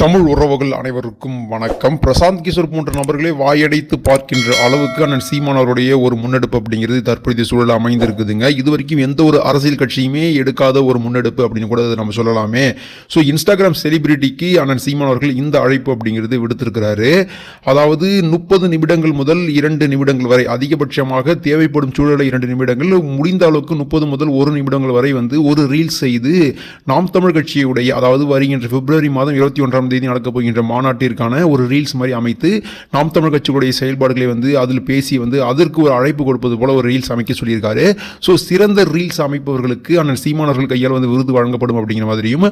தமிழ் உறவுகள் அனைவருக்கும் வணக்கம். பிரசாந்த் கிஷோர் போன்ற நபர்களே வாயடைத்து பார்க்கின்ற அளவுக்கு அண்ணன் சீமான் அவருடைய ஒரு முன்னெடுப்பு அப்படிங்கிறது தற்போதைய சூழல் அமைந்திருக்குதுங்க. இது வரைக்கும் எந்த ஒரு அரசியல் கட்சியுமே எடுக்காத ஒரு முன்னெடுப்பு அப்படின்னு கூட அதை நம்ம சொல்லலாமே. ஸோ இன்ஸ்டாகிராம் செலிபிரிட்டிக்கு அண்ணன் சீமான் அவர்கள் இந்த அழைப்பு அப்படிங்கிறது விடுத்திருக்கிறாரு. அதாவது முப்பது நிமிடங்கள் முதல் இரண்டு நிமிடங்கள் வரை அதிகபட்சமாக தேவைப்படும் சூழலை இரண்டு நிமிடங்கள் முடிந்த அளவுக்கு முப்பது முதல் ஒரு நிமிடங்கள் வரை வந்து ஒரு ரீல்ஸ் செய்து நாம் தமிழ் கட்சியுடைய அதாவது வருகின்ற பிப்ரவரி மாதம் இருபத்தி ஒன்றாம் தேதி நடக்க போகின்ற மாநாட்டிற்கான ஒரு ரீல்ஸ் மாதிரி அமைத்து நாம் தமிழ் கட்சிகளுடைய செயல்பாடுகளை வந்து அதில் பேசி வந்து அதற்கு ஒரு அழைப்பு கொடுப்பது போல ஒரு ரீல்ஸ் அமைக்க சொல்லியிருக்காரு. ஸோ சிறந்த ரீல்ஸ் அமைப்பவர்களுக்கு அண்ணன் சீமானவர்கள் கையால் வந்து விருது வழங்கப்படும் அப்படிங்கிற மாதிரியும்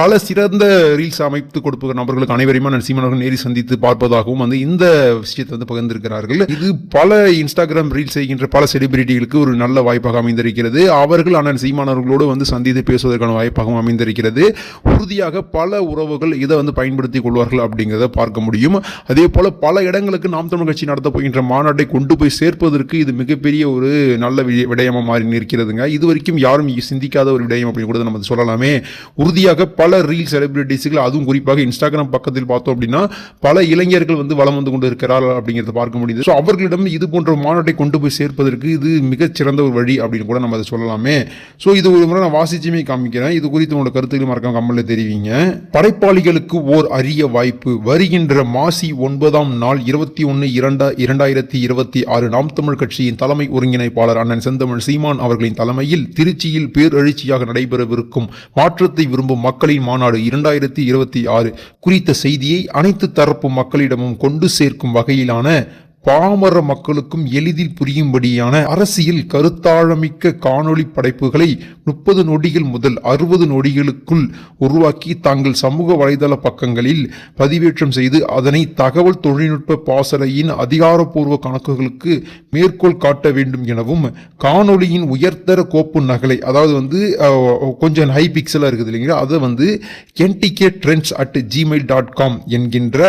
பல சிறந்த ரீல்ஸ் அமைத்து கொடுப்ப நபர்களுக்கு அனைவரையும் அண்ணன் சீமானவர்கள் நேரில் சந்தித்து பார்ப்பதாகவும் வந்து இந்த விஷயத்தை வந்து பகிர்ந்திருக்கிறார்கள். இது பல இன்ஸ்டாகிராம் ரீல்ஸ் செய்கின்ற பல செலிபிரிட்டிகளுக்கு ஒரு நல்ல வாய்ப்பாக அமைந்திருக்கிறது. அவர்கள் அண்ணன் சீமானவர்களோடு வந்து சந்தித்து பேசுவதற்கான வாய்ப்பாகவும் அமைந்திருக்கிறது. உறுதியாக பல உறவுகள் இதை வந்து பயன்படுத்திக் கொள்வார்கள் அப்படிங்கிறத பார்க்க முடியும். அதே போல் பல இடங்களுக்கு நாம் தமிழ் கட்சி நடத்த போகின்ற மாநாட்டை கொண்டு போய் சேர்ப்பதற்கு இது மிகப்பெரிய ஒரு நல்ல வி- மாறி நிற்கிறதுங்க. இது வரைக்கும் யாரும் சிந்திக்காத ஒரு விடயம் அப்படின்னு கூட நம்ம சொல்லலாமே. உறுதியாக பல ரீல் செலிபிரிட்டிஸ்கள் அதுவும் குறிப்பாக இன்ஸ்டாகிராம் பக்கத்தில் பார்த்தோம் அப்படின்னா பல இளைஞர்கள் வந்து வளம் வந்து கொண்டு இருக்கிறார்கள் அப்படிங்கிறத பார்க்க முடியுது. ஸோ அவர்களிடம் இது போன்ற மாநாட்டை கொண்டு போய் சேர்ப்பதற்கு இது மிகச்சிறந்த ஒரு வழி அப்படின்னு கூட நம்ம அதை சொல்லலாமே. ஸோ இது ஒரு முறை நான் வாசிச்சுமே காமிக்கிறேன். இது குறித்து உங்களோட கருத்துக்கள் மறக்காம கம்மலில் தெரிவிங்க. படைப்பாளிகளுக்கு ஓர் அரிய வாய்ப்பு. வருகின்ற மாசி ஒன்பதாம் நாள் இருபத்தி ஒன்று இரண்டா இரண்டாயிரத்தி இருபத்தி ஆறு நாம் தமிழ் கட்சியின் தலைமை ஒருங்கிணைப்பாளர் அண்ணன் செந்தமிழ் சீமான் அவர்களின் தலைமையில் திருச்சியில் பேரெழுச்சியாக நடைபெறவிருக்கும் மாற்றத்தை விரும்பும் மக்களின் மாநாடு இரண்டாயிரத்தி இருபத்தி ஆறு குறித்த செய்தியை அனைத்து தரப்பு மக்களிடமும் கொண்டு சேர்க்கும் வகையிலான பாமர மக்களுக்கும் எளிதில் புரியும்படியான அரசியல் கருத்தாழமிக்க காணொளி படைப்புகளை முப்பது நொடிகள் முதல் அறுபது நொடிகளுக்குள் உருவாக்கி தாங்கள் சமூக வலைதள பக்கங்களில் பதிவேற்றம் செய்து அதனை தகவல் தொழில்நுட்ப பாசறையின் அதிகாரப்பூர்வ கணக்குகளுக்கு மேற்கோள் காட்ட வேண்டும் எனவும் காணொளியின் உயர்தர கோப்பு நகலை அதாவது வந்து கொஞ்சம் ஹை பிக்சலாக இருக்குது இல்லைங்களா? அதை வந்து NDK trends at Gmail dot com என்கின்ற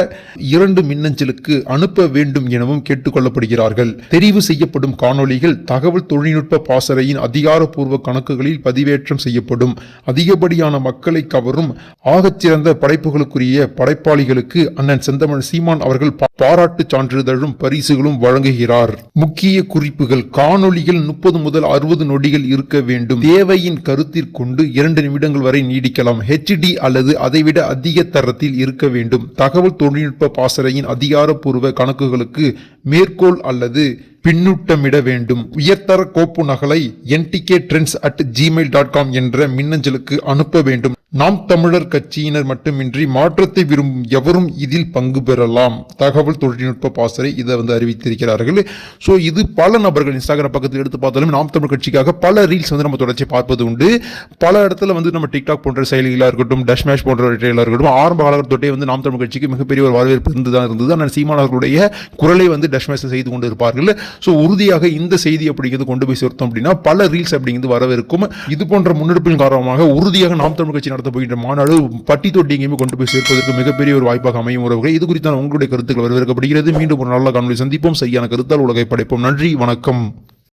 இரண்டு மின்னஞ்சலுக்கு அனுப்ப வேண்டும் எனவும் கேட்டுக்கொள்ளப்படுகிறார்கள். தெரிவு செய்யப்படும் காணொலிகள் தகவல் தொழில்நுட்ப பாசறையின் அதிகாரப்பூர்வ கணக்குகளில் பதிவேற்றம் செய்யப்படும். அதிகப்படியான மக்களை கவரும் ஆகச்சிறந்த படைப்புகளுக்குரிய படைப்பாளிகளுக்கு அண்ணன் செந்தமிழ் சீமான் அவர்கள் பாராட்டு சான்றிதழும் பரிசுகளும் வழங்குகிறார். முக்கிய குறிப்புகள் காணொலிகள் முப்பது முதல் அறுபது நொடிகள் இருக்க வேண்டும். தேவையின் கருத்திற்கொண்டு இரண்டு நிமிடங்கள் வரை நீடிக்கலாம். ஹெச்டி அல்லது அதைவிட அதிக தரத்தில் இருக்க வேண்டும். தகவல் தொழில்நுட்ப பாசறையின் அதிகாரப்பூர்வ கணக்குகளுக்கு மேற்கோள் அல்லது பின்னூட்டமிட வேண்டும். உயர்தர கோப்பு நகலை NDK trends at Gmail dot com என்ற மின்னஞ்சலுக்கு அனுப்ப வேண்டும். நாம் தமிழர் கட்சியினர் மட்டுமின்றி மாற்றத்தை விரும்பும் எவரும் இதில் பங்கு பெறலாம். தகவல் தொழில்நுட்ப பாசறை இதை வந்து அறிவித்திருக்கிறார்கள். ஸோ இது பல நபர்கள் இன்ஸ்டாகிராம் பக்கத்தில் எடுத்து பார்த்தாலும் நாம் தமிழ் கட்சிக்காக பல ரீல்ஸ் வந்து நம்ம தொடர்ச்சி பார்ப்பது உண்டு. பல இடத்துல வந்து நம்ம டிக்டாக் போன்ற செயலிகளாக இருக்கட்டும் டஷ்மேஷ் போன்ற செயலாக இருக்கட்டும் ஆரம்ப காலகட்டத்தொட்டே வந்து நாம் தமிழ் கட்சிக்கு மிகப்பெரிய ஒரு வரவேற்பு இருந்து தான் இருந்தது. ஆனால் சீமானவர்களுடைய குரலை வந்து டஷ்மேஷ் செய்து கொண்டு இருப்பார்கள் ஸோ உறுதியாக இந்த செய்தி அப்படிங்கிறது கொண்டு போய் சேர்த்தோம் அப்படின்னா பல ரீல்ஸ் அப்படிங்கிறது வரவிருக்கும். இது போன்ற முன்னெடுப்பின் காரணமாக உறுதியாக நாம் தமிழ் கட்சி நடத்த போகின்ற மாநாடு பட்டி தொட்டி எங்கேயுமே கொண்டு போய் சேர்ப்பதற்கு மிகப்பெரிய ஒரு வாய்ப்பாக அமையும் உறவுகள் இது குறித்தான உங்களுடைய கருத்துக்கள் வரவேற்கப்படுகிறது. மீண்டும் ஒரு நல்ல காணொலி சந்திப்போம். சரியான கருத்தால் உலகை படைப்போம். நன்றி. வணக்கம்.